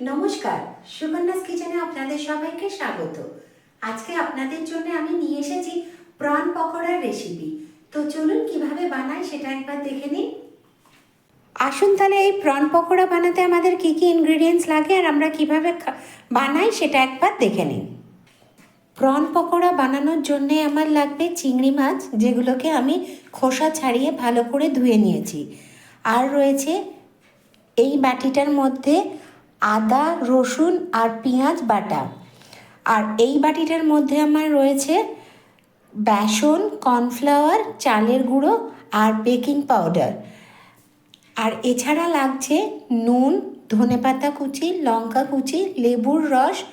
নমস্কার, সুকন্যাস কিচেনে আপনাদের সবাইকে স্বাগত। আজকে আপনাদের জন্য আমি নিয়ে এসেছি প্রন পকোড়ার রেসিপি তো চলুন কীভাবে বানাই সেটা একবার দেখে নিন আসুন তাহলে এই প্রন পকোড়া বানাতে আমাদের কি কি ইনগ্রেডিয়েন্টস লাগে আর আমরা কীভাবে বানাই সেটা একবার দেখে নিন প্রন পকোড়া বানানোর জন্য আমার লাগবে চিংড়ি মাছ, যেগুলোকে আমি খোসা ছাড়িয়ে ভালো করে ধুয়ে নিয়েছি। আর রয়েছে এই বাটিটার মধ্যে আদা, রসুন আর পেঁয়াজ বাটা। আর এই বাটিটার মধ্যে আমার রয়েছে বেসন, কর্নফ্লাওয়ার, চালের গুঁড়ো আর বেকিং পাউডার। আর এছাড়া লাগছে নুন ধনেপাতা কুচি, লঙ্কা কুচি, লেবুর রস,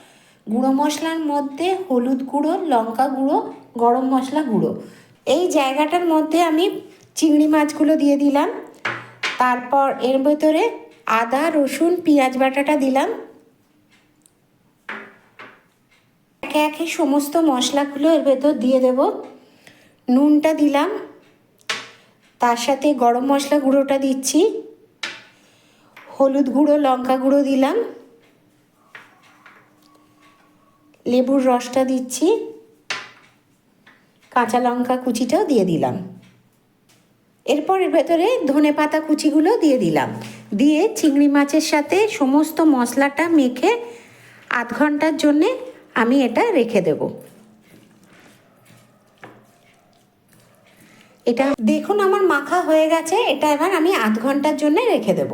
গুঁড়ো মশলার মধ্যে হলুদ গুঁড়ো, লঙ্কা গুঁড়ো, গরম মশলা গুঁড়ো। এই জায়গাটার মধ্যে আমি চিংড়ি মাছগুলো দিয়ে দিলাম। তারপর এর ভেতরে আদা, রসুন, পেঁয়াজ বাটাটা দিলাম। একে একে সমস্ত মশলাগুলো এর ভেতর দিয়ে দেব। নুনটা দিলাম। তার সাথে গরম মশলা গুঁড়োটা দিচ্ছি। হলুদ গুঁড়ো, লঙ্কা গুঁড়ো দিলাম। লেবুর রসটা দিচ্ছি। কাঁচা লঙ্কা কুচিটাও দিয়ে দিলাম। এরপর এর ভেতরে ধনে পাতা কুচিগুলো দিয়ে দিলাম। দিয়ে চিংড়ি মাছের সাথে সমস্ত মশলাটা মেখে আধ ঘণ্টার জন্যে আমি এটা রেখে দেব। এটা দেখুন আমার মাখা হয়ে গেছে, এটা এবার আমি আধ ঘণ্টার জন্য রেখে দেব।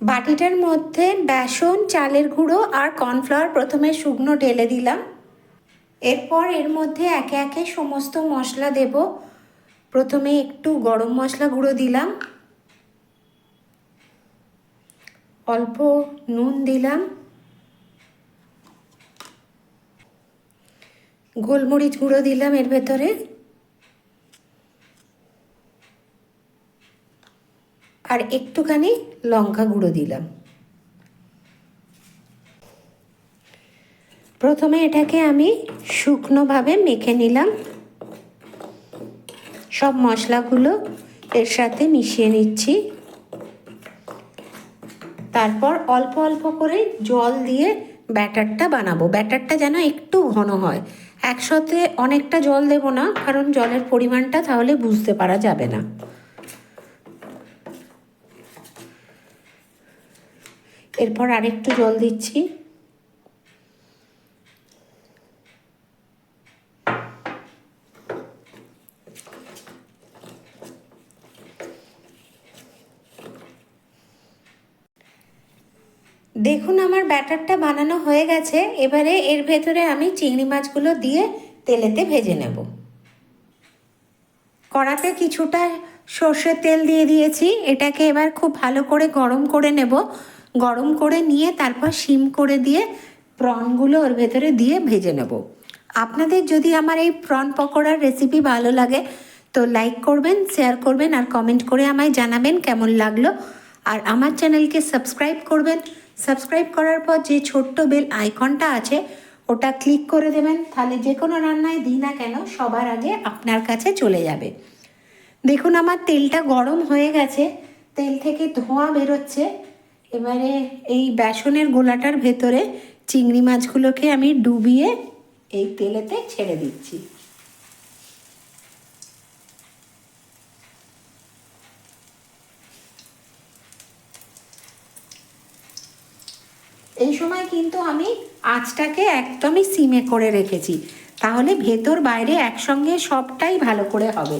বাটিটার মধ্যে বেসন, চালের গুঁড়ো আর কর্নফ্লাওয়ার প্রথমে শুকনো ঢেলে দিলাম। এরপর এর মধ্যে একে একে সমস্ত মশলা দেব। প্রথমে একটু গরম মশলা গুঁড়ো দিলাম। অল্প নুন দিলাম। গোলমরিচ গুঁড়ো দিলাম এর ভেতরে। আর একটুখানি লঙ্কা গুঁড়ো দিলাম। প্রথমে এটাকে আমি শুকনোভাবে মেখে নিলাম। সব মশলাগুলো এর সাথে মিশিয়ে নিচ্ছি। তারপর অল্প অল্প করে জল দিয়ে ব্যাটারটা বানাবো। ব্যাটারটা যেন একটু ঘন হয়। একসাথে অনেকটা জল দেব না, কারণ জলের পরিমাণটা তাহলে বুঝতে পারা যাবে না। এরপর আরেকটু জল দিচ্ছি। দেখুন আমার ব্যাটারটা বানানো হয়ে গেছে, এবারে এর ভেতরে আমি চিংড়ি মাছগুলো দিয়ে তেলেতে ভেজে নেব। কড়াতে কিছুটা সর্ষের তেল দিয়ে দিয়েছি, এটাকে এবার খুব ভালো করে গরম করে নেব। গরম করে নিয়ে তারপর শিম করে দিয়ে প্রনগুলো ওর ভেতরে দিয়ে ভেজে নেব। আপনাদের যদি আমার এই প্রন পকোড়ার রেসিপি ভালো লাগে, তো লাইক করবেন শেয়ার করবেন আর কমেন্ট করে আমায় জানাবেন কেমন লাগল। আর আমার চ্যানেলকে সাবস্ক্রাইব করবেন। সাবস্ক্রাইব করার পর যে ছোট্ট বেল আইকনটা আছে, ওটা ক্লিক করে দেবেন। তাহলে যে কোনো রান্নায় দিই না কেন, সবার আগে আপনার কাছে চলে যাবে। দেখুন আমার তেলটা গরম হয়ে গেছে। তেল থেকে ধোঁয়া বেরোচ্ছে। এবারে এই বেসনের গোলাটার ভেতরে চিংড়ি মাছগুলোকে আমি ডুবিয়ে এই তেলেতে ছেড়ে দিচ্ছি। এই সময় কিন্তু আমি আঁচটাকে একদমই সিমে করে রেখেছি। তাহলে ভেতর বাইরে একসঙ্গে সবটাই ভালো করে হবে।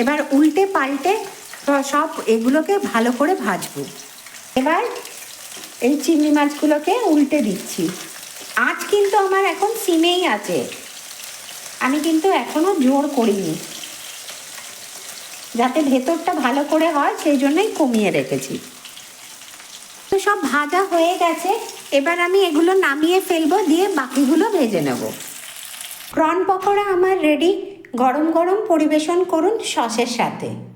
এবার উল্টে পাল্টে সব এগুলোকে ভালো করে ভাজবো। এবার এই চিংড়ি মাছগুলোকে উল্টে দিচ্ছি। আঁচ কিন্তু আমার এখন সিমেই আছে। আমি কিন্তু এখনও জোর করিনি। যাতে ভেতরটা ভালো করে হয়, সেই জন্যই কমিয়ে রেখেছি। তো সব ভাজা হয়ে গেছে। এবার আমি এগুলো নামিয়ে ফেলব, দিয়ে বাকিগুলো ভেজে নেব। প্রন পকোড়া আমার রেডি গরম গরম পরিবেশন করুন সসের সাথে।